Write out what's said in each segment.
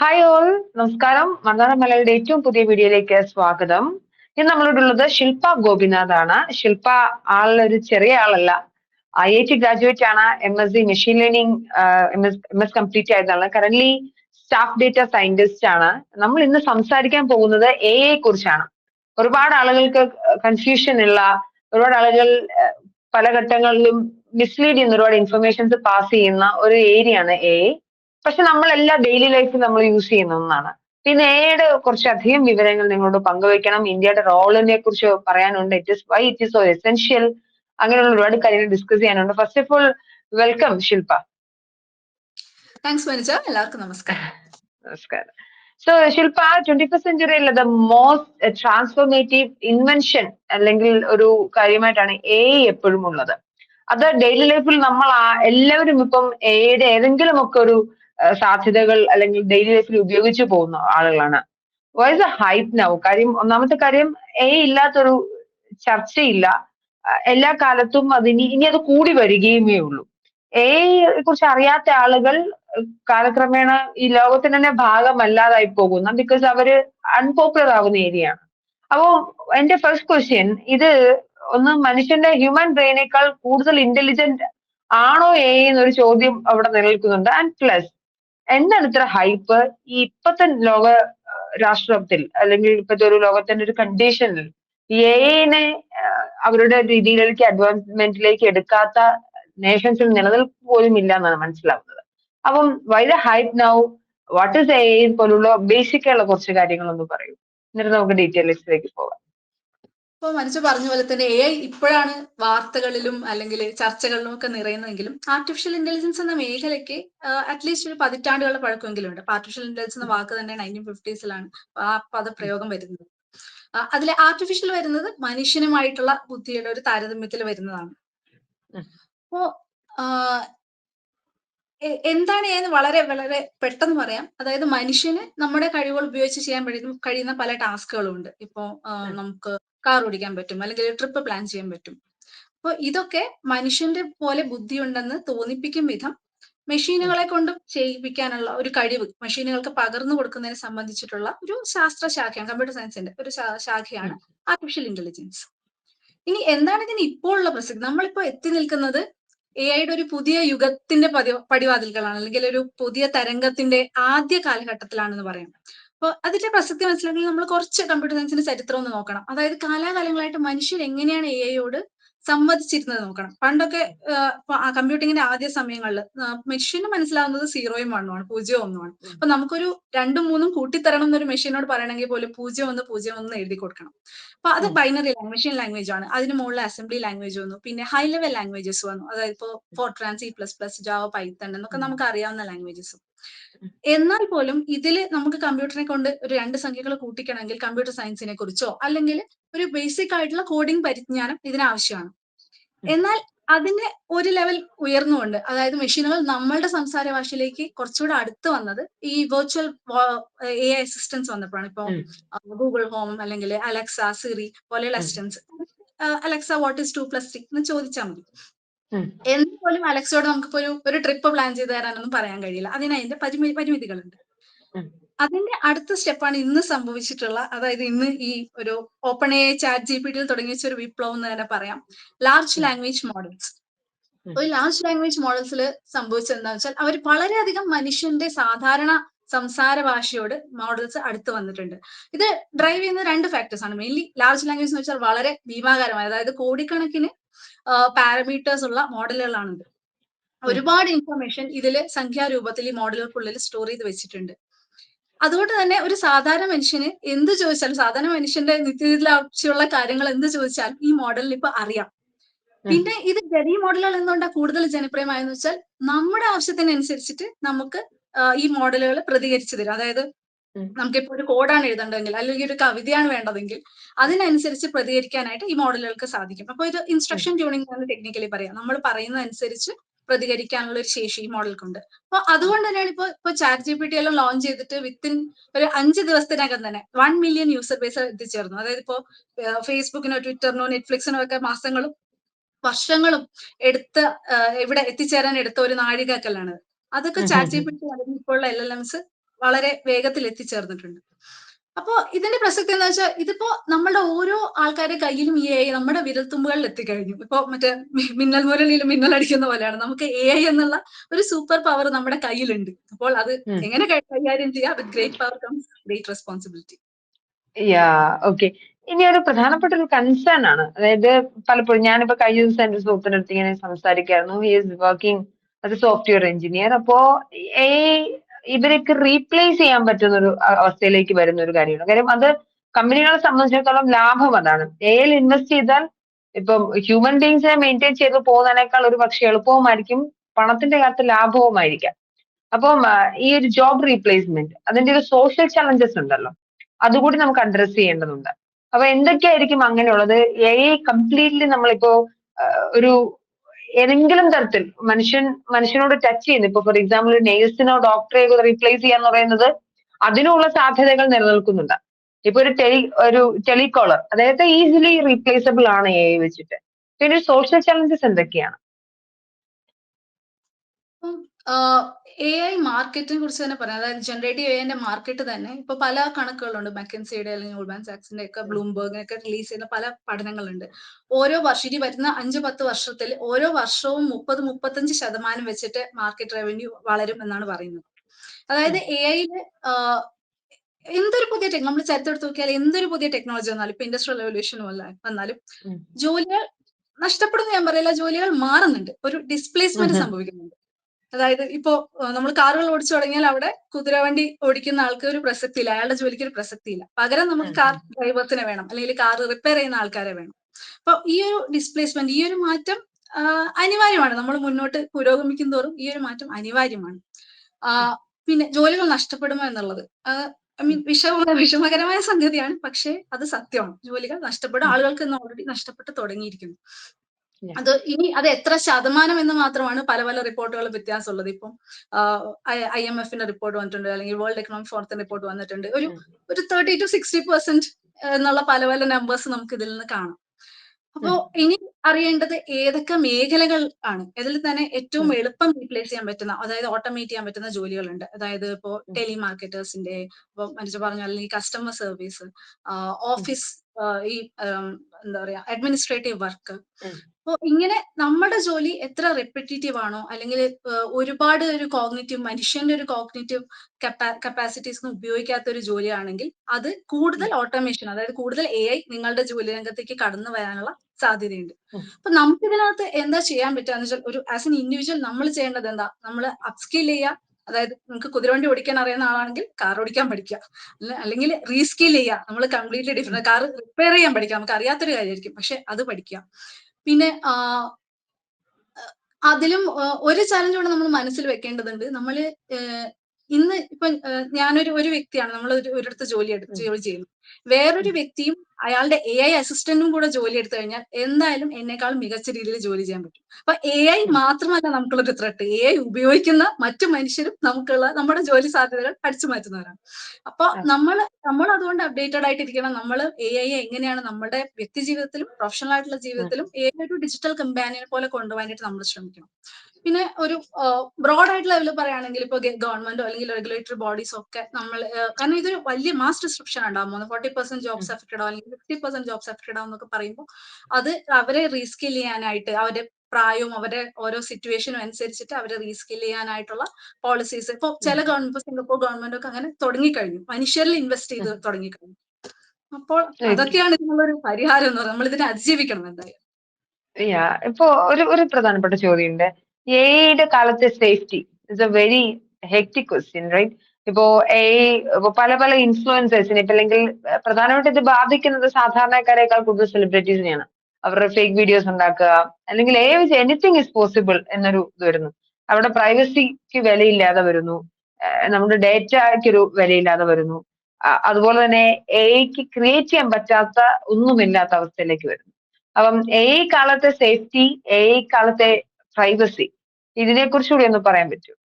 Hi all നമസ്കാരം. മന്ദാര മലയുടെ ഏറ്റവും പുതിയ വീഡിയോയിലേക്ക് സ്വാഗതം. ഇന്ന് നമ്മളോട് ഉള്ളത് ശില്പ ഗോപിനാഥ് ആണ് ശില്പ ആളൊരു ചെറിയ ആളല്ല. ഐ ഐ ടി ഗ്രാജുവേറ്റ് ആണ്. M S C machine learning M S M complete ആയതാണ്. കറന്റ് സ്റ്റാഫ് ഡേറ്റ സയന്റിസ്റ്റ് ആണ്. നമ്മൾ ഇന്ന് സംസാരിക്കാൻ പോകുന്നത് എ ഐ കുറിച്ചാണ് ഒരുപാട് ആളുകൾക്ക് കൺഫ്യൂഷൻ ഉള്ള ഒരുപാട് ആളുകൾ പല ഘട്ടങ്ങളിലും മിസ്ലീഡ് ചെയ്യുന്ന ഒരുപാട് ഇൻഫർമേഷൻസ് പാസ് ചെയ്യുന്ന ഒരു ഏരിയ ആണ് എ ഐ പക്ഷെ നമ്മളെല്ലാ ഡെയിലി ലൈഫിൽ നമ്മൾ യൂസ് ചെയ്യുന്ന ഒന്നാണ്. പിന്നെ എയുടെ കുറച്ചധികം വിവരങ്ങൾ നിങ്ങളോട് പങ്കുവയ്ക്കണം. ഇന്ത്യയുടെ റോളിനെ കുറിച്ച് പറയാനുണ്ട്. It is why it is so essential അങ്ങനെയുള്ള ഒരുപാട് കാര്യങ്ങൾ ഡിസ്കസ് ചെയ്യാനുണ്ട്. First of all welcome Shilpa thanks Manuja എല്ലാവർക്കും നമസ്കാരം. നമസ്കാരം. സോ ശില്പ ട്വന്റി ഫസ്റ്റ് സെഞ്ചുറിയിൽ ദ മോസ്റ്റ് ട്രാൻസ്ഫോർമേറ്റീവ് ഇൻവെൻഷൻ അല്ലെങ്കിൽ ഒരു കാര്യമായിട്ടാണ് എ എപ്പോഴും ഉള്ളത്. അത് ഡെയിലി ലൈഫിൽ നമ്മൾ എല്ലാവരും ഇപ്പം എയുടെ ഏതെങ്കിലും ഒക്കെ ഒരു സാധ്യതകൾ അല്ലെങ്കിൽ ഡെയിലി ലൈഫിൽ ഉപയോഗിച്ചു പോകുന്ന ആളുകളാണ്. വൈസ് എ ഹൈപ്പ് നൗ കാര്യം ഒന്നാമത്തെ കാര്യം എ ഇല്ലാത്തൊരു ചർച്ചയില്ല. എല്ലാ കാലത്തും അതിനി ഇനി അത് കൂടി വരികയുമേ ഉള്ളൂ. എ കുറിച്ച് അറിയാത്ത ആളുകൾ കാലക്രമേണ ഈ ലോകത്തിന് തന്നെ ഭാഗമല്ലാതായി പോകുന്ന ബിക്കോസ് അവർ അൺപോപ്പുലർ ആവുന്ന ഏരിയ ആണ്. അപ്പോ എന്റെ ഫസ്റ്റ് ക്വസ്റ്റ്യൻ ഇത് ഒന്ന് മനുഷ്യന്റെ ഹ്യൂമൻ ബ്രെയിനേക്കാൾ കൂടുതൽ ഇന്റലിജന്റ് ആണോ എ എന്നൊരു ചോദ്യം അവിടെ നിലനിൽക്കുന്നുണ്ട്. ആൻഡ് പ്ലസ് എന്താണ് ഇത്ര ഹൈപ്പ് ഈ ഇപ്പത്തെ ലോക രാഷ്ട്രത്തിൽ അല്ലെങ്കിൽ ഇപ്പത്തെ ഒരു ലോകത്തിന്റെ ഒരു കണ്ടീഷനിൽ എനെ അവരുടെ രീതിയിലേക്ക് അഡ്വാൻസ്മെന്റിലേക്ക് എടുക്കാത്ത നേഷൻസിൽ നിലനിൽപ്പ് പോലും ഇല്ല എന്നാണ് മനസ്സിലാവുന്നത്. അപ്പം why the hype now what is A പോലുള്ള ബേസിക് കുറച്ച് കാര്യങ്ങളൊന്ന് പറയൂ. എന്നിട്ട് നമുക്ക് ഡീറ്റെയിൽസിലേക്ക് പോകാം. ഇപ്പൊ മനുഷ്യ പറഞ്ഞ പോലെ തന്നെ എ ഐ ഇപ്പോഴാണ് വാർത്തകളിലും അല്ലെങ്കിൽ ചർച്ചകളിലും ഒക്കെ നിറയുന്നതെങ്കിലും ആർട്ടിഫിഷ്യൽ ഇന്റലിജൻസ് എന്ന മേഖലയ്ക്ക് അറ്റ്ലീസ്റ്റ് ഒരു പതിറ്റാണ്ടുകളുടെ പഴക്കമെങ്കിലും ഉണ്ട്. ആർട്ടിഫിഷ്യൽ ഇന്റലിജൻസ് എന്ന വാക്ക് തന്നെ നയന്റീൻ ഫിഫ്റ്റീസിലാണ് ആ പദപ്രയോഗം വരുന്നത്. അതിലെ ആർട്ടിഫിഷ്യൽ വരുന്നത് മനുഷ്യനുമായിട്ടുള്ള ബുദ്ധിയുടെ ഒരു താരതമ്യത്തിൽ വരുന്നതാണ്. അപ്പോ എന്താണ് ഏന്ന് വളരെ വളരെ പെട്ടെന്ന് പറയാം. അതായത് മനുഷ്യന് നമ്മുടെ കഴിവുകൾ ഉപയോഗിച്ച് ചെയ്യാൻ കഴിയുന്ന പല ടാസ്കുകളും ഉണ്ട് ഇപ്പോ നമുക്ക് കാർ ഓടിക്കാൻ പറ്റും അല്ലെങ്കിൽ ട്രിപ്പ് പ്ലാൻ ചെയ്യാൻ പറ്റും. അപ്പോൾ ഇതൊക്കെ മനുഷ്യന്റെ പോലെ ബുദ്ധിയുണ്ടെന്ന് തോന്നിപ്പിക്കും വിധം മെഷീനുകളെ കൊണ്ട് ചെയ്യിപ്പിക്കാനുള്ള ഒരു കഴിവ് മെഷീനുകൾക്ക് പകർന്നു കൊടുക്കുന്നതിനെ സംബന്ധിച്ചിട്ടുള്ള ഒരു ശാസ്ത്ര ശാഖയാണ് കമ്പ്യൂട്ടർ സയൻസിന്റെ ഒരു ശാഖയാണ് ആർട്ടിഫിഷ്യൽ ഇന്റലിജൻസ് ഇനി എന്താണ് ഇതിന് ഇപ്പോൾ ഉള്ള പ്രസക്തി? നമ്മളിപ്പോ എത്തി നിൽക്കുന്നത് എ ഐയുടെ ഒരു പുതിയ യുഗത്തിന്റെ പതി പടിവാതിൽകളാണ് അല്ലെങ്കിൽ ഒരു പുതിയ തരംഗത്തിന്റെ ആദ്യ കാലഘട്ടത്തിലാണെന്ന് പറയാം. അപ്പോൾ അതിന്റെ പ്രസക്തി മനസ്സിലാക്കി നമ്മൾ കുറച്ച് കമ്പ്യൂട്ടർ സയൻസിന്റെ ചരിത്രം ഒന്ന് നോക്കണം. അതായത് കാലാകാലങ്ങളായിട്ട് മനുഷ്യർ എങ്ങനെയാണ് എ ഐയോട് സംവദിച്ചിരുന്നത് നോക്കണം. പണ്ടൊക്കെ കമ്പ്യൂട്ടിങ്ങിന്റെ ആദ്യ സമയങ്ങളിൽ മെഷീന് മനസ്സിലാവുന്നത് സീറോയും വണ്ണുമാണ് പൂജ്യവും ഒന്നുമാണ് അപ്പൊ നമുക്കൊരു രണ്ടും മൂന്നും കൂട്ടിത്തരണം എന്നൊരു മെഷീനോട് പറയണമെങ്കിൽ പോലും പൂജ്യം ഒന്ന് പൂജ്യം ഒന്ന് എഴുതി കൊടുക്കണം. അപ്പൊ അത് ബൈനറി മെഷീൻ ലാംഗ്വേജ് ആണ്. അതിന് മുകളിൽ അസംബ്ലി ലാംഗ്വേജ് വന്നു. പിന്നെ ഹൈ ലെവൽ ലാംഗ്വേജസ് വന്നു. അതായത് ഇപ്പോൾ Fortran C plus plus Java Python എന്നൊക്കെ നമുക്ക് അറിയാവുന്ന ലാംഗ്വേജസും. എന്നാൽ പോലും ഇതിൽ നമുക്ക് കമ്പ്യൂട്ടറിനെ കൊണ്ട് ഒരു രണ്ട് സംഖ്യകൾ കൂട്ടിക്കണമെങ്കിൽ കമ്പ്യൂട്ടർ സയൻസിനെ കുറിച്ചോ അല്ലെങ്കിൽ ഒരു ബേസിക് ആയിട്ടുള്ള കോഡിംഗ് പരിജ്ഞാനം ഇതിനാവശ്യമാണ്. എന്നാൽ അതിന് ഒരു ലെവൽ ഉയർന്നുകൊണ്ട് അതായത് മെഷീനുകൾ നമ്മളുടെ സംസാര ഭാഷയിലേക്ക് കുറച്ചുകൂടെ അടുത്ത് വന്നത് ഈ വെർച്വൽ എ ഐ അസിസ്റ്റൻസ് വന്നപ്പോഴാണ്. ഇപ്പോൾ ഗൂഗിൾ ഹോം അല്ലെങ്കിൽ അലക്സ സിറി പോലെയുള്ള assistants Alexa what is two plus three എന്ന് ചോദിച്ചാൽ മതി. എന്നാൽ പോലും അലക്സയോട് നമുക്കിപ്പോ ഒരു ഒരു ട്രിപ്പ് പ്ലാൻ ചെയ്ത് തരാനൊന്നും പറയാൻ കഴിയില്ല. അതിന് അതിന്റെ പരിമി പരിമിതികളുണ്ട്. അതിന്റെ അടുത്ത സ്റ്റെപ്പാണ് ഇന്ന് സംഭവിച്ചിട്ടുള്ള അതായത് ഇന്ന് ഈ ഒരു Open A chat G P ടിയിൽ തുടങ്ങി വെച്ച ഒരു വിപ്ലവം എന്ന് തന്നെ പറയാം. Large language models. ഒരു ലാർജ് ലാംഗ്വേജ് മോഡൽസിൽ സംഭവിച്ചത് എന്താണെന്ന് വെച്ചാൽ അവർ വളരെയധികം മനുഷ്യന്റെ സാധാരണ സംസാര ഭാഷയോട് മോഡൽസ് അടുത്ത് വന്നിട്ടുണ്ട്. ഇത് ഡ്രൈവ് ചെയ്യുന്ന രണ്ട് ഫാക്ടേഴ്സ് ആണ്. മെയിൻലി ലാർജ് ലാംഗ്വേജ് എന്ന് വെച്ചാൽ വളരെ ഭീമാകാരമായ അതായത് കോടിക്കണക്കിന് പാരാമീറ്റേഴ്സ് ഉള്ള മോഡലുകളാണ് ഇത്. ഒരുപാട് ഇൻഫർമേഷൻ ഇതിൽ സംഖ്യാരൂപത്തിൽ ഈ മോഡലുകൾക്കുള്ളിൽ സ്റ്റോർ ചെയ്ത് വെച്ചിട്ടുണ്ട്. അതുകൊണ്ട് തന്നെ ഒരു സാധാരണ മനുഷ്യന് എന്ത് ചോദിച്ചാലും സാധാരണ മനുഷ്യന്റെ നിത്യത്തിലാവശ്യമുള്ള കാര്യങ്ങൾ എന്ത് ചോദിച്ചാലും ഈ മോഡലിൽ ഇപ്പൊ അറിയാം. പിന്നെ ഇത് ഗതി മോഡലുകൾ എന്തുകൊണ്ടാണ് കൂടുതൽ ജനപ്രിയമായെന്ന് വെച്ചാൽ നമ്മുടെ ആവശ്യത്തിനനുസരിച്ചിട്ട് നമുക്ക് ഈ മോഡലുകൾ പ്രതികരിച്ചു തരും. അതായത്. നമുക്കിപ്പോ ഒരു കോഡാണ് എഴുതേണ്ടതെങ്കിൽ അല്ലെങ്കിൽ ഒരു കവിതയാണ് വേണ്ടതെങ്കിൽ അതിനനുസരിച്ച് പ്രതികരിക്കാനായിട്ട് ഈ മോഡലുകൾക്ക് സാധിക്കും. അപ്പൊ ഇത് ഇൻസ്ട്രക്ഷൻ ട്യൂണിംഗ് എന്ന് ടെക്നിക്കലി പറയാം. നമ്മൾ പറയുന്നതനുസരിച്ച് പ്രതികരിക്കാനുള്ള ഒരു ശേഷി ഈ മോഡൽക്കുണ്ട്. അപ്പൊ അതുകൊണ്ട് തന്നെയാണ് ഇപ്പൊ ഇപ്പൊ ചാറ്റ് ജി പി ടി എല്ലാം ലോഞ്ച് ചെയ്തിട്ട് വിത്തിൻ ഒരു അഞ്ച് ദിവസത്തിനകം തന്നെ വൺ മില്യൺ യൂസർ ബേസ് എത്തിച്ചേർന്നു. അതായത് ഇപ്പോ ഫേസ്ബുക്കിനോ ട്വിറ്ററിനോ നെറ്റ്ഫ്ലിക്സിനോ ഒക്കെ മാസങ്ങളും വർഷങ്ങളും എടുത്ത എവിടെ ഇവിടെ എത്തിച്ചേരാൻ എടുത്ത ഒരു നാഴികക്കല്ലാണ്. അതൊക്കെ ചാറ്റ് ജി പി ടി ഇപ്പോഴുള്ള എൽ എൽ എംസ് വളരെ വേഗത്തിൽ എത്തിച്ചേർന്നിട്ടുണ്ട്. അപ്പോ ഇതിന്റെ പ്രസക്തി എന്താ വെച്ചാൽ ഇതിപ്പോ നമ്മളുടെ ഓരോ ആൾക്കാരുടെ കയ്യിലും ഈ എ ഐ നമ്മുടെ വിരൽത്തുമ്പുകളിൽ എത്തിക്കഴിഞ്ഞു. ഇപ്പൊ മറ്റേ മിന്നൽ മുരളിയിൽ മിന്നൽ അടിക്കുന്ന പോലെയാണ്. നമുക്ക് എ ഐ എന്നുള്ള ഒരു സൂപ്പർ പവർ നമ്മുടെ കയ്യിലുണ്ട്. അപ്പോൾ അത് എങ്ങനെ കൈകാര്യം ചെയ്യാം? With great power comes great responsibility yeah okay ഇനി ഒരു പ്രധാനപ്പെട്ട ഒരു കൺസേൺ ആണ്. അതായത് പലപ്പോഴും ഞാനിപ്പോ കഴിഞ്ഞ ദിവസം എന്റെ സുഹൃത്തിന്റെ അടുത്ത് ഇങ്ങനെ സംസാരിക്കായിരുന്നു. ഹി ഈസ് വർക്കിംഗ് അത് സോഫ്റ്റ്വെയർ എഞ്ചിനീയർ അപ്പോ ഈ ഇവർക്ക് റീപ്ലേസ് ചെയ്യാൻ പറ്റുന്ന ഒരു അവസ്ഥയിലേക്ക് വരുന്ന ഒരു കാര്യമാണ്. കാര്യം അത് കമ്പനികളെ സംബന്ധിച്ചിടത്തോളം ലാഭം അതാണ്. എയിൽ ഇൻവെസ്റ്റ് ചെയ്താൽ ഇപ്പം ഹ്യൂമൻ ബീങ്സിനെ മെയിന്റെയിൻ ചെയ്ത് പോകുന്നതിനേക്കാൾ ഒരു പക്ഷെ എളുപ്പവുമായിരിക്കും പണത്തിന്റെ കാര്യത്തിൽ ലാഭവുമായിരിക്കാം. അപ്പം ഈ ഒരു ജോബ് റീപ്ലേസ്മെന്റ് അതിന്റെ ഒരു സോഷ്യൽ ചലഞ്ചസ് ഉണ്ടല്ലോ. അതുകൂടി നമുക്ക് അഡ്രസ് ചെയ്യേണ്ടതുണ്ട്. അപ്പൊ എന്തൊക്കെയായിരിക്കും അങ്ങനെയുള്ളത്? എ കംപ്ലീറ്റ്ലി നമ്മളിപ്പോ ഒരു ഏതെങ്കിലും തരത്തിൽ മനുഷ്യൻ മനുഷ്യനോട് ടച്ച് ചെയ്യുന്നു. ഇപ്പൊ ഫോർ എക്സാമ്പിൾ നേഴ്സിനോ ഡോക്ടറെ റീപ്ലേസ് ചെയ്യാന്ന് പറയുന്നത് അതിനുള്ള സാധ്യതകൾ നിലനിൽക്കുന്നുണ്ട്. ഇപ്പൊ ഒരു ടെലി ഒരു ടെലികോളർ അതായത് ഈസിലി റീപ്ലേസബിൾ ആണ് എ വെച്ചിട്ട്. പിന്നെ സോഷ്യൽ ചലഞ്ചസ് എന്തൊക്കെയാണ്? എ ഐ മാർക്കറ്റിനെ കുറിച്ച് തന്നെ പറയാം. അതായത് ജനറേറ്റീവ് എ ഐന്റെ മാർക്കറ്റ് തന്നെ ഇപ്പൊ പല കണക്കുകളുണ്ട്. മെക്കൻസിയുടെ അല്ലെങ്കിൽ ഗോൾഡ്മാൻ സാക്സിന്റെ ഒക്കെ ബ്ലൂംബർഗ് ഒക്കെ റിലീസ് ചെയ്യുന്ന പല പഠനങ്ങളുണ്ട്. ഓരോ വർഷം ഇനി വരുന്ന അഞ്ച് പത്ത് വർഷത്തിൽ ഓരോ വർഷവും മുപ്പത് മുപ്പത്തഞ്ച് ശതമാനം വെച്ചിട്ട് മാർക്കറ്റ് റവന്യൂ വളരും എന്നാണ് പറയുന്നത്. അതായത് എ ഐയിൽ എന്തൊരു പുതിയ ടെക് നമ്മൾ ചരിത്രം നോക്കിയാൽ എന്തൊരു പുതിയ ടെക്നോളജി വന്നാലും ഇപ്പൊ ഇൻഡസ്ട്രിയൽ റെവല്യൂഷൻ വന്നാലും ജോലികൾ നഷ്ടപ്പെടുന്നു ഞാൻ പറയില്ല. ജോലികൾ മാറുന്നുണ്ട്. ഒരു ഡിസ്പ്ലേസ്മെന്റ് സംഭവിക്കുന്നുണ്ട്. അതായത് ഇപ്പോ നമ്മൾ കാറുകൾ ഓടിച്ചു തുടങ്ങിയാൽ അവിടെ കുതിരവണ്ടി ഓടിക്കുന്ന ആൾക്ക് ഒരു പ്രസക്തി ഇല്ല അയാളുടെ ജോലിക്ക് ഒരു പ്രസക്തി ഇല്ല പകരം നമുക്ക് കാർ ഡ്രൈവേഴ്സിനെ വേണം അല്ലെങ്കിൽ കാർ റിപ്പയർ ചെയ്യുന്ന ആൾക്കാരെ വേണം. അപ്പൊ ഈ ഒരു ഡിസ്പ്ലേസ്മെന്റ് ഈ ഒരു മാറ്റം അനിവാര്യമാണ്. നമ്മൾ മുന്നോട്ട് പുരോഗമിക്കും തോറും ഈ ഒരു മാറ്റം അനിവാര്യമാണ്. ആ, പിന്നെ ജോലികൾ നഷ്ടപ്പെടുമോ എന്നുള്ളത്. ഐ മീൻ വിഷമ വിഷമകരമായ സംഗതിയാണ് പക്ഷേ അത് സത്യമാണ്. ജോലികൾ നഷ്ടപ്പെടും. ആളുകൾക്ക് ഇന്ന് ഓൾറെഡി നഷ്ടപ്പെട്ട് തുടങ്ങിയിരിക്കുന്നു. അത് ഇനി അത് എത്ര ശതമാനം എന്ന് മാത്രമാണ് പല പല റിപ്പോർട്ടുകൾ വ്യത്യാസമുള്ളത്. ഇപ്പം ഐ എം എഫിന്റെ റിപ്പോർട്ട് വന്നിട്ടുണ്ട് അല്ലെങ്കിൽ വേൾഡ് എക്കണോമിക് ഫോറത്തിന്റെ റിപ്പോർട്ട് വന്നിട്ടുണ്ട്. ഒരു. ഒരു തേർട്ടി ടു സിക്സ്റ്റി പെർസെന്റ് എന്നുള്ള പല പല നമ്പേഴ്സ് നമുക്ക് ഇതിൽ നിന്ന് കാണാം. അപ്പോ ഇനി അറിയേണ്ടത് ഏതൊക്കെ മേഖലകൾ ആണ്. ഇതിൽ തന്നെ ഏറ്റവും എളുപ്പം റീപ്ലേസ് ചെയ്യാൻ പറ്റുന്ന അതായത് ഓട്ടോമേറ്റ് ചെയ്യാൻ പറ്റുന്ന ജോലികളുണ്ട്. അതായത് ഇപ്പോ ടെലിമാർക്കറ്റേഴ്സിന്റെ ടെലി മാർക്കറ്റേഴ്സിന്റെ ഇപ്പൊ മനുഷ്യ പറഞ്ഞ അല്ലെങ്കിൽ കസ്റ്റമർ സർവീസ് ഓഫീസ് ഈ എന്താ പറയാ അഡ്മിനിസ്ട്രേറ്റീവ് വർക്ക് അപ്പോ ഇങ്ങനെ നമ്മുടെ ജോലി എത്ര റെപ്പിറ്റേറ്റീവ് ആണോ? അല്ലെങ്കിൽ ഒരുപാട് ഒരു കോഗ്നേറ്റീവ് മനുഷ്യന്റെ ഒരു കോഗ്നേറ്റീവ് കപ്പാസിറ്റീസ് ഉപയോഗിക്കാത്ത ഒരു ജോലിയാണെങ്കിൽ അത് കൂടുതൽ ഓട്ടോമേഷൻ അതായത് കൂടുതൽ എ ഐ നിങ്ങളുടെ ജോലി രംഗത്തേക്ക് കടന്നു വരാനുള്ള സാധ്യതയുണ്ട്. അപ്പൊ നമുക്ക് ഇതിനകത്ത് എന്താ ചെയ്യാൻ പറ്റുക എന്ന് വെച്ചാൽ ഒരു ആസ് എൻ ഇൻഡിവിജ്വൽ നമ്മൾ ചെയ്യേണ്ടത് എന്താ? നമ്മൾ അപ്സ്കിൽ ചെയ്യുക അതായത് നമുക്ക് കുതിരവണ്ടി ഓടിക്കാൻ അറിയുന്ന ആളാണെങ്കിൽ കാർ ഓടിക്കാൻ പഠിക്കുക അല്ല- അല്ലെങ്കിൽ റീസ്കിൽ ചെയ്യുക നമ്മൾ കംപ്ലീറ്റ്ലി ഡിഫറെന്റ് കാർ റിപ്പയർ ചെയ്യാൻ പഠിക്കുക നമുക്ക് അറിയാത്തൊരു കാര്യമായിരിക്കും. പക്ഷെ അത് പഠിക്കുക പിന്നെ അതിലും ഒരു ചലഞ്ച് കൂടെ നമ്മൾ മനസ്സിൽ വെക്കേണ്ടതുണ്ട്. നമ്മൾ ഇന്ന് ഇപ്പൊ ഞാനൊരു ഒരു വ്യക്തിയാണ്. നമ്മൾ ഒരു ഒരിടത്ത് ജോലി എടുത്ത്. ജോലി ചെയ്യുന്നു. വേറൊരു വ്യക്തിയും അയാളുടെ എ ഐ അസിസ്റ്റന്റും കൂടെ ജോലി എടുത്തു കഴിഞ്ഞാൽ എന്തായാലും എന്നെക്കാളും മികച്ച രീതിയിൽ ജോലി ചെയ്യാൻ പറ്റും. അപ്പൊ എ ഐ. മാത്രമല്ല നമുക്കുള്ളൊരു ത്രെട്ട് എ ഐ ഉപയോഗിക്കുന്ന മറ്റു മനുഷ്യരും നമുക്കുള്ള നമ്മുടെ ജോലി സാധ്യതകൾ അടിച്ചു മാറ്റുന്നവരാണ്. അപ്പൊ നമ്മൾ നമ്മൾ അതുകൊണ്ട് അപ്ഡേറ്റഡ് ആയിട്ടിരിക്കണം. നമ്മൾ എ ഐ എങ്ങനെയാണ് നമ്മുടെ വ്യക്തി ജീവിതത്തിലും പ്രൊഫഷണൽ ആയിട്ടുള്ള ജീവിതത്തിലും എ ഐ ഒരു ഡിജിറ്റൽ കമ്പാനിയെ പോലെ കൊണ്ടുപോകാനായിട്ട് നമ്മൾ ശ്രമിക്കണം. പിന്നെ ഒരു ബ്രോഡ് ആയിട്ടുള്ള ലെവലിൽ പറയുകയാണെങ്കിൽ ഇപ്പൊ ഗവൺമെന്റോ അല്ലെങ്കിൽ റെഗുലേറ്ററി ബോഡീസ് ഒക്കെ നമ്മൾ കാരണം ഇതൊരു വലിയ മാസ് ഡിസ്ക്രിപ്ഷൻ ഉണ്ടാകും. പോകുന്നത് ഫോർട്ടി പെർസെന്റ് ജോബ്സ് അഫക്റ്റഡ് അല്ലെങ്കിൽ ഫിഫ്റ്റി പെർസെന്റ് ജോബ്സ് എഫക്റ്റഡ് ആവും എന്നൊക്കെ പറയുമ്പോൾ അത് അവരെ റീസ്കിൽ ചെയ്യാനായിട്ട് അവരെ പ്രായവും അവരെ ഓരോ സിറ്റുവേഷനും അനുസരിച്ചിട്ട് അവരെ റീസ്കിൽ ചെയ്യാനായിട്ടുള്ള പോളിസീസ് ഇപ്പൊ ചില ഗവൺമെന്റ് സിംഗപ്പൂർ ഗവൺമെന്റ് ഒക്കെ അങ്ങനെ തുടങ്ങിക്കഴിഞ്ഞു. മനുഷ്യരിൽ ഇൻവെസ്റ്റ് ചെയ്ത് തുടങ്ങിക്കഴിഞ്ഞു. അപ്പോൾ. അതൊക്കെയാണ് ഇതിനുള്ളൊരു പരിഹാരം എന്ന് പറയുന്നത്. നമ്മൾ ഇതിനെ അതിജീവിക്കണം എന്തായാലും. ഇപ്പോ ഇപ്പൊ ഒരു ഒരു പ്രധാനപ്പെട്ട ചോദ്യമുണ്ട്. എയുടെ കാലത്തെ safety it's a very hectic question right ഇപ്പോ എ ഇപ്പോ പല പല ഇൻഫ്ലുവൻസേഴ്സിനെ ഇപ്പൊ അല്ലെങ്കിൽ പ്രധാനമായിട്ട് ഇത് ബാധിക്കുന്നത് സാധാരണക്കാരെക്കാൾ കൂടുതൽ സെലിബ്രിറ്റീസിനെയാണ് അവരുടെ ഫേക്ക് വീഡിയോസ് ഉണ്ടാക്കുക അല്ലെങ്കിൽ A which anything is possible എന്നൊരു ഇത് വരുന്നു. അവരുടെ പ്രൈവസിക്ക് വിലയില്ലാതെ വരുന്നു. നമ്മുടെ ഡേറ്റയ്ക്ക് ഒരു വിലയില്ലാതെ വരുന്നു. അതുപോലെ തന്നെ എക്ക് ക്രിയേറ്റ് ചെയ്യാൻ പറ്റാത്ത ഒന്നുമില്ലാത്ത അവസ്ഥയിലേക്ക് വരുന്നു. അപ്പം എ കാലത്തെ സേഫ്റ്റി എ കാലത്തെ പ്രൈവസി ഇതിനെ കുറിച്ചുകൂടി ഒന്ന് പറയാൻ പറ്റുമോ?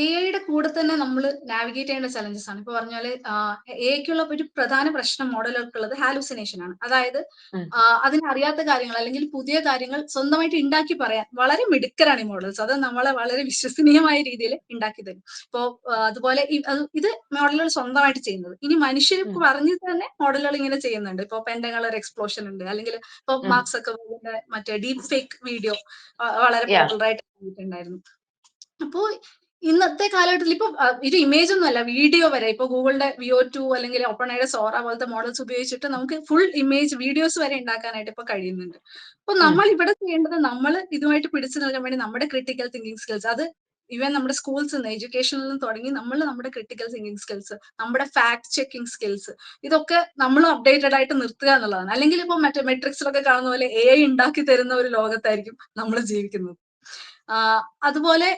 എ ഐയുടെ കൂടെ തന്നെ നമ്മൾ നാവിഗേറ്റ് ചെയ്യേണ്ട ചലഞ്ചസ് ആണ്. ഇപ്പൊ പറഞ്ഞാൽ ഐക്കുള്ള ഒരു പ്രധാന പ്രശ്നം മോഡലുകൾക്കുള്ളത് ഹാലൂസിനേഷൻ ആണ്. അതായത് അതിനറിയാത്ത കാര്യങ്ങൾ അല്ലെങ്കിൽ പുതിയ കാര്യങ്ങൾ സ്വന്തമായിട്ട് ഉണ്ടാക്കി പറയാൻ വളരെ മിടുക്കരാണ് ഈ മോഡൽസ് അത് നമ്മളെ വളരെ വിശ്വസനീയമായ രീതിയിൽ ഉണ്ടാക്കി തരും. ഇപ്പോ അതുപോലെ ഇത് മോഡലുകൾ സ്വന്തമായിട്ട് ചെയ്യുന്നത്. ഇനി മനുഷ്യർ പറഞ്ഞ് തന്നെ മോഡലുകൾ ഇങ്ങനെ ചെയ്യുന്നുണ്ട്. ഇപ്പൊ ഒരു എക്സ്പ്ലോഷൻ ഉണ്ട്. അല്ലെങ്കിൽ ഇപ്പൊ മാർക്സ് ഒക്കെ മറ്റേ ഡീപ് ഫേക്ക് വീഡിയോ വളരെ ആയിട്ട് ഉണ്ടായിരുന്നു അപ്പോ ഇന്നത്തെ കാലഘട്ടത്തിൽ ഇപ്പൊ ഇത് ഇമേജ് ഒന്നും അല്ല. വീഡിയോ വരെ ഇപ്പൊ ഗൂഗിളിന്റെ വിയോ ടു അല്ലെങ്കിൽ ഓപ്പണയുടെ സോറ പോലത്തെ മോഡൽസ് ഉപയോഗിച്ചിട്ട് നമുക്ക് ഫുൾ ഇമേജ് വീഡിയോസ് വരെ ഉണ്ടാക്കാനായിട്ട് ഇപ്പൊ കഴിയുന്നുണ്ട്. അപ്പൊ നമ്മൾ ഇവിടെ ചെയ്യേണ്ടത് നമ്മൾ ഇതുമായിട്ട് പിടിച്ചു നൽകാൻ വേണ്ടി നമ്മുടെ ക്രിട്ടിക്കൽ തിങ്കിങ് സ്കിൽസ് അത് ഇവൻ നമ്മുടെ സ്കൂൾസ് നിന്ന് എഡ്യൂക്കേഷനിൽ നിന്ന് തുടങ്ങി നമ്മൾ നമ്മുടെ ക്രിട്ടിക്കൽ തിങ്കിങ് സ്കിൽസ് നമ്മുടെ ഫാക്ട് ചെക്കിംഗ് സ്കിൽസ് ഇതൊക്കെ നമ്മൾ അപ്ഡേറ്റഡ് ആയിട്ട് നിർത്തുക എന്നുള്ളതാണ്. അല്ലെങ്കിൽ ഇപ്പൊ മറ്റേ മെട്രിക്സിലൊക്കെ കാണുന്ന പോലെ എ ഐ ഉണ്ടാക്കി തരുന്ന ഒരു ലോകത്തായിരിക്കും നമ്മൾ ജീവിക്കുന്നത്. അതുപോലെ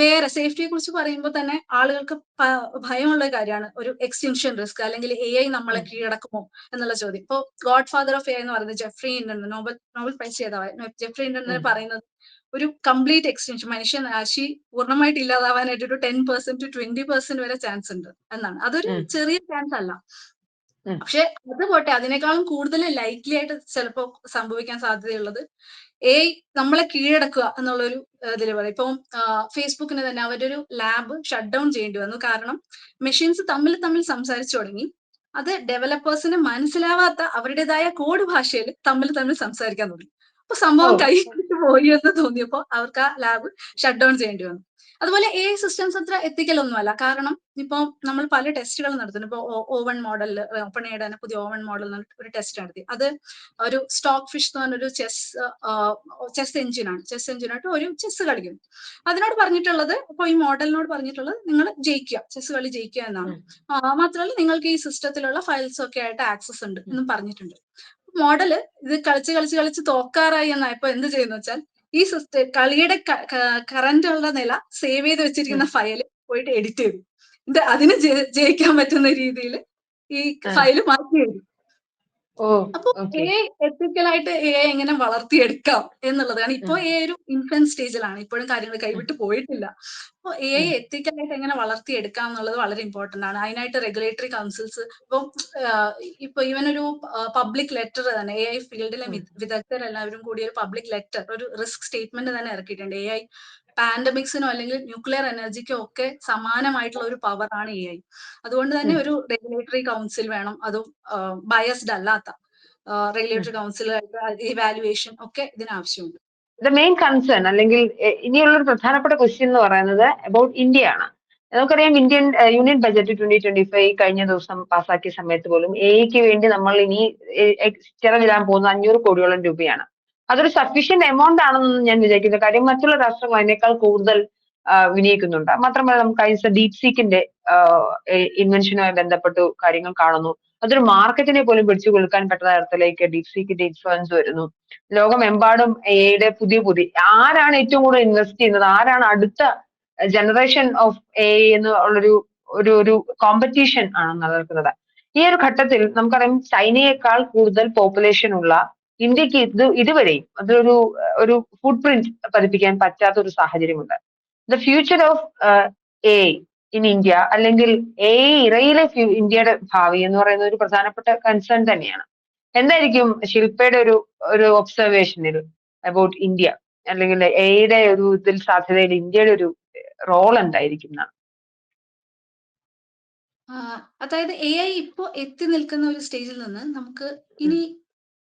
വേറെ സേഫ്റ്റിയെ കുറിച്ച് പറയുമ്പോൾ തന്നെ ആളുകൾക്ക് ഭയമുള്ള കാര്യമാണ് ഒരു എക്സ്റ്റിൻഷൻ റിസ്ക് അല്ലെങ്കിൽ എ ഐ നമ്മളെ. കീഴടക്കുമോ എന്നുള്ള ചോദ്യം ഇപ്പോ ഗോഡ് ഫാദർ ഓഫ് എ എന്ന് പറയുന്നത് Geoffrey Hinton Nobel Nobel prize ചെയ്തവ Geoffrey Hinton. പറയുന്നത് ഒരു കംപ്ലീറ്റ് എക്സ്റ്റൻഷൻ മനുഷ്യനാശി പൂർണമായിട്ട് ഇല്ലാതാവാനായിട്ട് ഒരു ten percent to twenty percent വരെ ചാൻസ് ഉണ്ട് എന്നാണ് അതൊരു ചെറിയ ചാൻസ് അല്ല. പക്ഷെ അത് പോട്ടെ അതിനേക്കാളും കൂടുതൽ ലൈക്ലി ആയിട്ട് ചിലപ്പോ സംഭവിക്കാൻ സാധ്യതയുള്ളത് എ നമ്മളെ കീഴടക്കുക എന്നുള്ളൊരു ഇതിൽ പറയും. ഇപ്പം ഫേസ്ബുക്കിന് തന്നെ അവരുടെ ഒരു ലാബ് ഷട്ട് ഡൗൺ ചെയ്യേണ്ടി വന്നു. കാരണം മെഷീൻസ് തമ്മിൽ തമ്മിൽ സംസാരിച്ചു തുടങ്ങി. അത് ഡെവലപ്പേഴ്സിന് മനസ്സിലാവാത്ത അവരുടേതായ കോഡ് ഭാഷയിൽ തമ്മിൽ തമ്മിൽ സംസാരിക്കാൻ തുടങ്ങി. അപ്പൊ സംഭവം. കൈ പോയി എന്ന് തോന്നിയപ്പോ അവർക്ക് ആ ലാബ് ഷട്ട് ഡൗൺ ചെയ്യേണ്ടി വന്നു. അതുപോലെ എ സിസ്റ്റംസ് അത്ര എത്തിക്കലൊന്നുമല്ല കാരണം ഇപ്പൊ നമ്മൾ പല ടെസ്റ്റുകൾ നടത്തുന്നു. ഇപ്പൊ ഓവൺ മോഡൽ മോഡലിൽ ഓപ്പൺ തന്നെ പുതിയ ഓവൺ മോഡൽ ഒരു ടെസ്റ്റ് നടത്തി. അത് ഒരു സ്റ്റോക്ക് ഫിഷ് എന്ന് പറഞ്ഞൊരു ചെസ് ചെസ് എഞ്ചിനാണ് ചെസ് എഞ്ചിനായിട്ട് ഒരു ചെസ് കളിക്കുന്നു. അതിനോട് പറഞ്ഞിട്ടുള്ളത് ഇപ്പൊ ഈ മോഡലിനോട് പറഞ്ഞിട്ടുള്ളത് നിങ്ങൾ ജയിക്കുക. ചെസ് കളി ജയിക്കുക എന്നാണ്. മാത്രമല്ല നിങ്ങൾക്ക് ഈ സിസ്റ്റത്തിലുള്ള ഫയൽസ് ഒക്കെ ആയിട്ട് ആക്സസ് ഉണ്ട് എന്നും പറഞ്ഞിട്ടുണ്ട്. മോഡൽ ഇത് കളിച്ച് കളിച്ച് കളിച്ച് തോക്കാറായി എന്നായപ്പോ എന്ത് ചെയ്യുന്ന വെച്ചാൽ ഈ സിസ്റ്റം കളിയുടെ കറന്റ് ഉള്ള നില സേവ് ചെയ്ത് വെച്ചിരിക്കുന്ന ഫയൽ പോയിട്ട് എഡിറ്റ് ചെയ്തു. ഇത് അതിന് ജയി- ജയിക്കാൻ പറ്റുന്ന രീതിയിൽ ഈ ഫയൽ ഫയൽ മാറ്റി എഴുതി അപ്പൊ എ എത്തിക്കലായിട്ട് എ എങ്ങനെ വളർത്തിയെടുക്കാം എന്നുള്ളതാണ്. ഇപ്പൊ എ ഒരു ഇൻഫ്ലുവൻസ് സ്റ്റേജിലാണ് ഇപ്പോഴും കാര്യങ്ങൾ കൈവിട്ട് പോയിട്ടില്ല. അപ്പൊ എ. എത്തിക്കലായിട്ട് എങ്ങനെ വളർത്തിയെടുക്കാം എന്നുള്ളത് വളരെ ഇമ്പോർട്ടന്റ് ആണ്. അതിനായിട്ട് റെഗുലേറ്ററി കൗൺസിൽസ് ഇപ്പൊ ഇപ്പൊ ഈവൻ ഒരു പബ്ലിക് ലെറ്റർ തന്നെ എ ഐ ഫീൽഡിലെ. വിദഗ്ധരെല്ലാവരും കൂടി ഒരു പബ്ലിക് ലെറ്റർ ഒരു റിസ്ക് സ്റ്റേറ്റ്മെന്റ് തന്നെ ഇറക്കിയിട്ടുണ്ട്. എ ഐ പാൻഡമിക്സിനോ അല്ലെങ്കിൽ ന്യൂക്ലിയർ എനർജിക്കോ ഒക്കെ സമാനമായിട്ടുള്ള ഒരു പവർ ആണ് എ ഐ അതുകൊണ്ട് തന്നെ ഒരു റെഗുലേറ്ററി കൗൺസിൽ വേണം. അതും ബയസ്ഡ് അല്ലാത്ത റെഗുലേറ്ററി കൗൺസിൽ ഇവാലുവേഷൻ ഒക്കെ ഇതിനാവശ്യമുണ്ട്. ദ മെയിൻ കൺസേൺ അല്ലെങ്കിൽ ഇനിയുള്ള ഒരു പ്രധാനപ്പെട്ട ക്വസ്റ്റ്യൻ എന്ന് പറയുന്നത് അബൌട്ട് ഇന്ത്യ ആണ് നമുക്കറിയാം Indian union budget twenty twenty five കഴിഞ്ഞ ദിവസം പാസ്സാക്കിയ സമയത്ത് പോലും എക്ക് വേണ്ടി നമ്മൾ ഇനി ചെലവിടാൻ പോകുന്ന അഞ്ഞൂറ് കോടിയോളം രൂപയാണ്. അതൊരു സഫീഷ്യന്റ് എമൗണ്ട് ആണെന്ന് ഞാൻ വിചാരിക്കുന്നു കാര്യം മറ്റുള്ള രാഷ്ട്രങ്ങൾ അതിനേക്കാൾ കൂടുതൽ വിനിയോഗിക്കുന്നുണ്ട്. മാത്രമല്ല നമുക്ക് കഴിഞ്ഞ ഡീപ് സീക്കിന്റെ ഇൻവെൻഷനുമായി ബന്ധപ്പെട്ട് കാര്യങ്ങൾ കാണുന്നു. അതൊരു മാർക്കറ്റിനെ പോലും പിടിച്ചു കൊടുക്കാൻ പറ്റുന്ന തരത്തിലേക്ക് ഡീപ് സീക്കിന്റെ ഇൻഫ്ലുവൻസ് വരുന്നു. ലോകമെമ്പാടും എയുടെ പുതിയ പുതിയ ആരാണ് ഏറ്റവും കൂടുതൽ ഇൻവെസ്റ്റ് ചെയ്യുന്നത്? ആരാണ് അടുത്ത ജനറേഷൻ ഓഫ് എ എന്ന് ഉള്ളൊരു ഒരു ഒരു കോമ്പറ്റീഷൻ ആണ് നിലനിൽക്കുന്നത് ഈ ഒരു ഘട്ടത്തിൽ നമുക്കറിയാം ചൈനയേക്കാൾ കൂടുതൽ പോപ്പുലേഷൻ ഉള്ള ഇന്ത്യയ്ക്ക് ഇത് ഇതുവരെയും അതൊരു ഒരു ഫുട് പ്രിന്റ് പതിപ്പിക്കാൻ പറ്റാത്ത ഒരു സാഹചര്യമുണ്ട് the future of A in India അല്ലെങ്കിൽ എ ഇറയിലെ ഇന്ത്യയുടെ ഭാവി എന്ന് പറയുന്ന ഒരു പ്രധാനപ്പെട്ട കൺസേൺ തന്നെയാണ്. എന്തായിരിക്കും ശില്പയുടെ ഒരു ഒരു ഒബ്സർവേഷനിൽ അബൌട്ട് ഇന്ത്യ അല്ലെങ്കിൽ എയുടെ ഒരു ഇതിൽ സാധ്യതയിൽ ഇന്ത്യയുടെ ഒരു റോൾ എന്തായിരിക്കും എന്നാണ്? അതായത് എ ഐ ഇപ്പോ എത്തി നിൽക്കുന്ന ഒരു സ്റ്റേജിൽ നിന്ന് നമുക്ക് ഇനി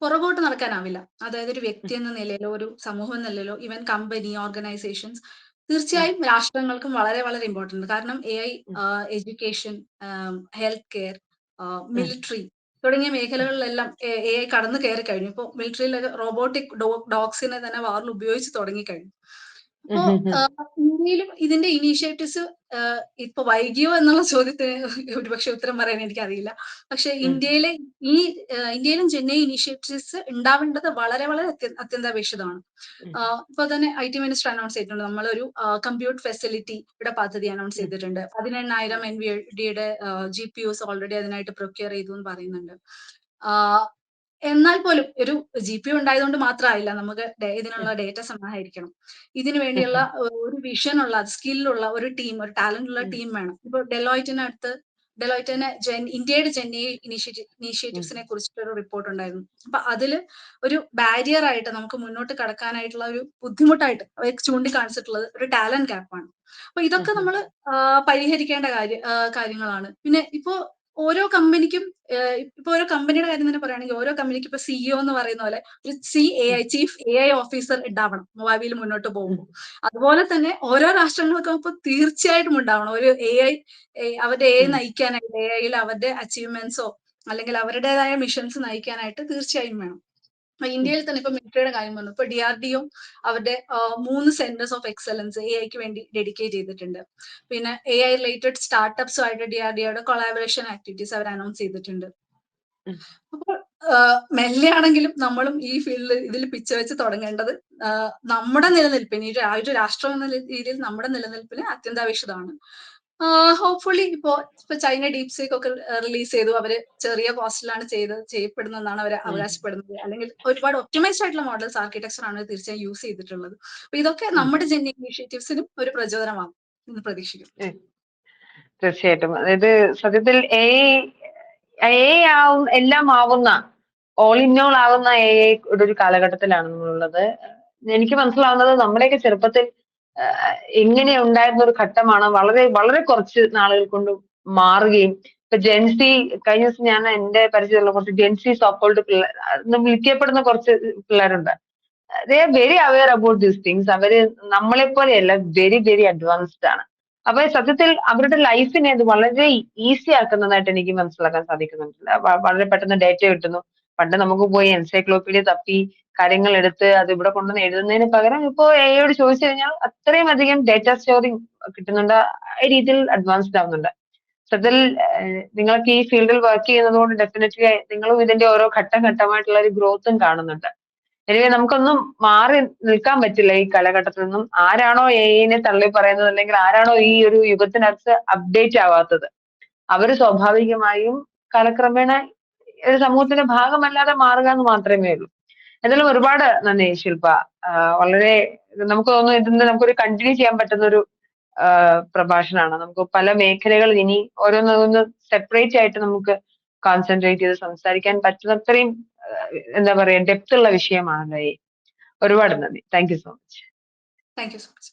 പുറകോട്ട് നടക്കാനാവില്ല. അതായത് ഒരു വ്യക്തി എന്ന നിലയിലോ ഒരു സമൂഹം എന്ന നിലയിലോ ഇവൻ കമ്പനി ഓർഗനൈസേഷൻസ് തീർച്ചയായും രാഷ്ട്രങ്ങൾക്കും വളരെ വളരെ ഇമ്പോർട്ടന്റ് കാരണം A I education health care military തുടങ്ങിയ മേഖലകളിലെല്ലാം എ ഐ കടന്നു കയറി കഴിഞ്ഞു ഇപ്പോൾ മിലിറ്ററിയിലൊക്കെ റോബോട്ടിക് ഡോഗ്സിനെ തന്നെ വാറിൽ ഉപയോഗിച്ച് തുടങ്ങി കഴിഞ്ഞു അപ്പോ ഇന്ത്യയിലും ഇതിന്റെ ഇനീഷ്യേറ്റീവ്സ് ഇപ്പൊ വൈകിയോ എന്നുള്ള ചോദ്യത്തിന് ഒരുപക്ഷെ ഉത്തരം പറയാൻ എനിക്ക് എനിക്കറിയില്ല. പക്ഷെ. ഇന്ത്യയിലെ ഈ ഇന്ത്യയിലും ചെന്നൈ ഇനീഷ്യേറ്റീവ്സ് ഉണ്ടാവേണ്ടത് വളരെ വളരെ അത്യന്താപേക്ഷിതമാണ്. ഇപ്പൊ തന്നെ ഐ ടി മിനിസ്റ്റർ അനൗൺസ് ചെയ്തിട്ടുണ്ട്. നമ്മളൊരു കമ്പ്യൂട്ടർ ഫെസിലിറ്റി ഇവിടെ പദ്ധതി അനൗൺസ് ചെയ്തിട്ടുണ്ട്. പതിനെണ്ണായിരം എൻ വി ഡിയുടെ ജി പി യുസ് ഓൾറെഡി അതിനായിട്ട് പ്രൊക്യൂർ ചെയ്തു എന്ന് പറയുന്നുണ്ട് എന്നാൽ പോലും ഒരു ജി പി ഉണ്ടായതുകൊണ്ട് മാത്രമായില്ല നമുക്ക് ഇതിനുള്ള ഡേറ്റ സമാഹരിക്കണം ഇതിനു വേണ്ടിയുള്ള ഒരു വിഷൻ ഉള്ള സ്കില്ലുള്ള ഒരു ടീം ഒരു ടാലന്റ് ഉള്ള ടീം വേണം. ഇപ്പൊ ഡെലോയിറ്റിനടുത്ത് ഡെലോയിറ്റിന് ജെൻ ഇന്ത്യയുടെ ജെന്നി ഇനിഷ്യേറ്റീവ്സിനെ കുറിച്ചിട്ട് ഒരു റിപ്പോർട്ട് ഉണ്ടായിരുന്നു. അപ്പൊ അതിൽ ഒരു ബാരിയർ ആയിട്ട് നമുക്ക് മുന്നോട്ട് കടക്കാനായിട്ടുള്ള ഒരു ബുദ്ധിമുട്ടായിട്ട് ചൂണ്ടിക്കാണിച്ചിട്ടുള്ളത് ഒരു ടാലന്റ് ഗ്യാപ്പാണ് അപ്പൊ ഇതൊക്കെ നമ്മൾ പരിഹരിക്കേണ്ട കാര്യ കാര്യങ്ങളാണ്. പിന്നെ ഇപ്പോ ഓരോ കമ്പനിക്കും ഇപ്പൊ ഓരോ കമ്പനിയുടെ കാര്യം തന്നെ പറയുകയാണെങ്കിൽ ഓരോ കമ്പനിക്ക് ഇപ്പൊ സിഇഒ എന്ന് പറയുന്ന പോലെ ഒരു C A I chief A I officer ഉണ്ടാവണം ഭാവിയിൽ മുന്നോട്ട് പോകുമ്പോൾ. അതുപോലെ തന്നെ ഓരോ രാഷ്ട്രങ്ങൾക്കും ഇപ്പൊ തീർച്ചയായിട്ടും ഉണ്ടാവണം. ഒരു എ ഐ അവരുടെ എ ഐ നയിക്കാനായിട്ട് എ ഐയിൽ അവരുടെ അച്ചീവ്മെന്റ്സോ അല്ലെങ്കിൽ അവരുടേതായ മിഷൻസ് നയിക്കാനായിട്ട് തീർച്ചയായും വേണം. ഇന്ത്യയിൽ തന്നെ ഇപ്പൊ മിലിറ്ററിയുടെ കാര്യം പറഞ്ഞു ഇപ്പൊ ഡി ആർ ഡി ഒ അവരുടെ മൂന്ന് സെന്റേഴ്സ് ഓഫ് എക്സലൻസ് എ ഐക്ക് വേണ്ടി ഡെഡിക്കേറ്റ് ചെയ്തിട്ടുണ്ട്. പിന്നെ എ ഐ റിലേറ്റഡ് സ്റ്റാർട്ടപ്സുമായിട്ട് ഡി ആർ ഡി ഒയുടെ കൊളാബറേഷൻ ആക്ടിവിറ്റീസ് അവർ അനൗൺസ് ചെയ്തിട്ടുണ്ട്. അപ്പോൾ മെല്ലെയാണെങ്കിലും നമ്മളും ഈ ഫീൽഡിൽ ഇതിൽ പിച്ച വെച്ച് തുടങ്ങേണ്ടത് നമ്മുടെ നിലനിൽപ്പിന് ഈ ഒരു രാഷ്ട്രം എന്ന രീതിയിൽ നമ്മുടെ നിലനിൽപ്പിന് അത്യന്താപേക്ഷിതമാണ്. ഹോപ്പ്ഫുള്ളി ഇപ്പോ ഇപ്പൊ ചൈന ഡീപ് സീക്ക് ഒക്കെ റിലീസ് ചെയ്തു. അവർ ചെറിയ കോസ്റ്റിലാണ് ചെയ്ത് ചെയ്യപ്പെടുന്നതെന്നാണ് അവർ അവകാശപ്പെടുന്നത്. അല്ലെങ്കിൽ ഒരുപാട് ഒപ്റ്റിമൈസ്ഡ് ആയിട്ടുള്ള മോഡൽസ് ആർക്കിടെക്ചർ ആണ് തീർച്ചയായും യൂസ് ചെയ്തിട്ടുള്ളത്. അപ്പൊ ഇതൊക്കെ നമ്മുടെ ജെന്നി ഇനിഷ്യേറ്റീവ്സിനും ഒരു പ്രചോദനമാകും എന്ന് പ്രതീക്ഷിക്കുന്നു. തീർച്ചയായിട്ടും. അതായത് സത്യത്തിൽ എ എ ആവും എല്ലാം ആവുന്ന ഓൾ ഇൻ ഓൾ ആവുന്ന എ ഒരു കാലഘട്ടത്തിലാണ് നമ്മളുള്ളത്. എനിക്ക് മനസ്സിലാവുന്നത് നമ്മുടെയൊക്കെ ചെറുപ്പത്തിൽ എങ്ങനെ ഉണ്ടായിരുന്ന ഒരു ഘട്ടമാണ് വളരെ വളരെ കുറച്ച് നാളുകൾ കൊണ്ട് മാറുകയും. ഇപ്പൊ ജെൻസി കഴിഞ്ഞ ദിവസം ഞാൻ എന്റെ പരിചയമുള്ള കുറച്ച് ജെൻസി സോക്കോൾഡ് പിള്ളേർ വിളിക്കപ്പെടുന്ന കുറച്ച് പിള്ളേരുണ്ട്. They are very aware about these things അവർ നമ്മളെ പോലെയല്ല വെരി വെരി അഡ്വാൻസ്ഡ് ആണ്. അപ്പൊ സത്യത്തിൽ അവരുടെ ലൈഫിനെ അത് വളരെ ഈസി ആക്കുന്നതായിട്ട് എനിക്ക് മനസ്സിലാക്കാൻ സാധിക്കുന്നുണ്ട്. വളരെ പെട്ടെന്ന് ഡേറ്റ കിട്ടുന്നു. പണ്ട് നമുക്ക് പോയി എൻസൈക്ലോപീഡിയ തപ്പി കാര്യങ്ങൾ എടുത്ത് അത് ഇവിടെ കൊണ്ടുവന്ന് എഴുതുന്നതിന് പകരം ഇപ്പോ എയോട് ചോദിച്ചു കഴിഞ്ഞാൽ അത്രയും അധികം ഡേറ്റ സ്റ്റോറിങ് കിട്ടുന്നുണ്ട് ആ രീതിയിൽ അഡ്വാൻസ്ഡ് ആവുന്നുണ്ട്. സത്യത്തിൽ നിങ്ങൾക്ക് ഈ ഫീൽഡിൽ വർക്ക് ചെയ്യുന്നത് കൊണ്ട് ഡെഫിനറ്റ്ലി നിങ്ങളും ഇതിന്റെ ഓരോ ഘട്ടം ഘട്ടമായിട്ടുള്ള ഒരു ഗ്രോത്തും കാണുന്നുണ്ട്. എനിവേ നമുക്കൊന്നും മാറി നിൽക്കാൻ പറ്റില്ല ഈ കാലഘട്ടത്തിൽ നിന്നും. ആരാണോ എഐനെ തള്ളി പറയുന്നത് അല്ലെങ്കിൽ ആരാണോ ഈ ഒരു യുഗത്തിനകത്ത് അപ്ഡേറ്റ് ആവാത്തത്. അവർ സ്വാഭാവികമായും കാലക്രമേണ ഒരു സമൂഹത്തിന്റെ ഭാഗമല്ലാതെ മാറുക എന്ന് മാത്രമേ ഉള്ളൂ. എന്തായാലും ഒരുപാട് നന്ദി ശില്പ വളരെ നമുക്ക് തോന്നുന്നു ഇതിന് നമുക്കൊരു കണ്ടിന്യൂ ചെയ്യാൻ പറ്റുന്ന ഒരു പ്രഭാഷണമാണ്. നമുക്ക് പല മേഖലകളിൽ ഇനി ഓരോന്നൊന്ന് സെപ്പറേറ്റ് ആയിട്ട് നമുക്ക് കോൺസെൻട്രേറ്റ് ചെയ്ത് സംസാരിക്കാൻ പറ്റുന്നത്രയും എന്താ പറയാ ഡെപ്ത് ഉള്ള വിഷയമാണല്ലോ ഈ. ഒരുപാട് നന്ദി. Thank you so much thank you so much